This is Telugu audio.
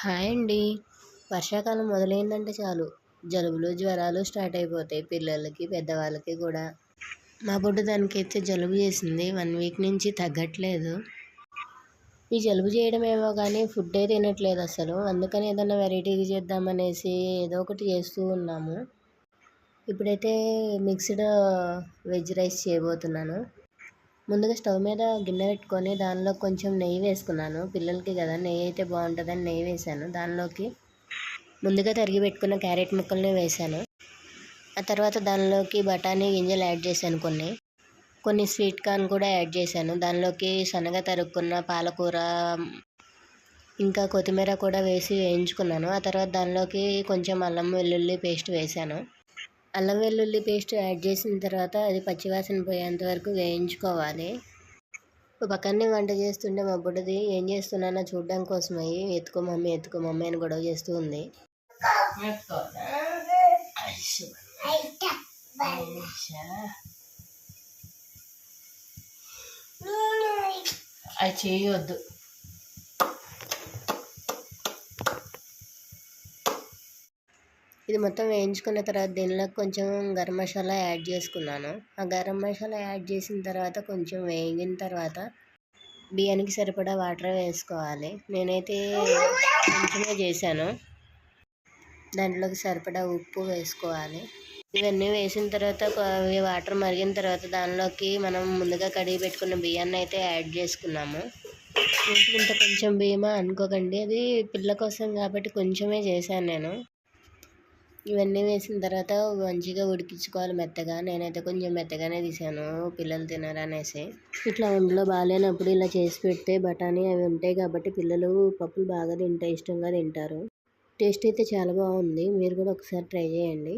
హాయ్ అండి. వర్షాకాలం మొదలైందంటే చాలు. జలుబులు జ్వరాలు స్టార్ట్ అయిపోతాయి పిల్లలకి పెద్దవాళ్ళకి కూడా. మా బుడ్డ దానికైతే జలుబు చేసింది. వన్ వీక్ నుంచి తగ్గట్లేదు. ఈ జలుబు చేయడం ఏమో కానీ ఫుడ్డే తినట్లేదు అసలు. అందుకని ఏదైనా వెరైటీగా చేద్దామనేసి ఏదో ఒకటి చేస్తూ ఉన్నాము. ఇప్పుడైతే మిక్స్డ్ వెజ్ రైస్ చేయబోతున్నాను. ముందుగా స్టవ్ మీద గిన్నె పెట్టుకొని దానిలో కొంచెం నెయ్యి వేసుకున్నాను. పిల్లలకి కదా నెయ్యి అయితే బాగుంటుందని నెయ్యి వేసాను దానిలోకి ముందుగా తరిగి పెట్టుకున్న క్యారెట్ ముక్కల్ని వేసాను ఆ తర్వాత దానిలోకి బఠానీ గింజలు యాడ్ చేశాను కొన్ని. కొన్ని స్వీట్ కార్న్ కూడా యాడ్ చేశాను. దానిలోకి సన్నగా తరుక్కున్న పాలకూర ఇంకా కొత్తిమీర కూడా వేసి వేయించుకున్నాను. ఆ తర్వాత దానిలోకి కొంచెం అల్లం వెల్లుల్లి పేస్ట్ వేసాను అల్లం వెల్లుల్లి పేస్ట్ యాడ్ చేసిన తర్వాత అది పచ్చివాసన పోయేంత వరకు వేయించుకోవాలి. పక్కనే వంట చేస్తుంటే మా బుడ్డది ఏం చేస్తున్నానో చూడడం కోసమై ఎత్తుకో మమ్మీ ఎత్తుకో మమ్మీ అని గొడవ చేస్తూ ఉంది. అది చేయొద్దు ఇది మొత్తం వేయించుకున్న తర్వాత దీనిలో కొంచెం గరం మసాలా యాడ్ చేసుకున్నాను. ఆ గరం మసాలా యాడ్ చేసిన తర్వాత కొంచెం వేగిన తర్వాత బియ్యానికి సరిపడా వాటర్ వేసుకోవాలి. నేనైతే కొంచెమే చేశాను. దాంట్లోకి సరిపడా ఉప్పు వేసుకోవాలి. ఇవన్నీ వేసిన తర్వాత వాటర్ మరిగిన తర్వాత దానిలోకి మనం ముందుగా కడిగి పెట్టుకున్న బియ్యాన్ని అయితే యాడ్ చేసుకున్నాము. ఇంత కొంచెం బియ్యమా అనుకోకండి. అది పిల్ల కోసం కాబట్టి కొంచెమే చేశాను నేను. ఇవన్నీ వేసిన తర్వాత మంచిగా ఉడికించుకోవాలి మెత్తగా. నేనైతే కొంచెం మెత్తగానే తీసాను. పిల్లలు తినరనేసి ఇట్లా ఒంట్లో బాగాలేనప్పుడు ఇలా చేసి పెడితే బఠానీ అవి ఉంటాయి కాబట్టి పిల్లలు పప్పులు బాగా తింటే ఇష్టంగా తింటారు. టేస్ట్ అయితే చాలా బాగుంది. మీరు కూడా ఒకసారి ట్రై చేయండి.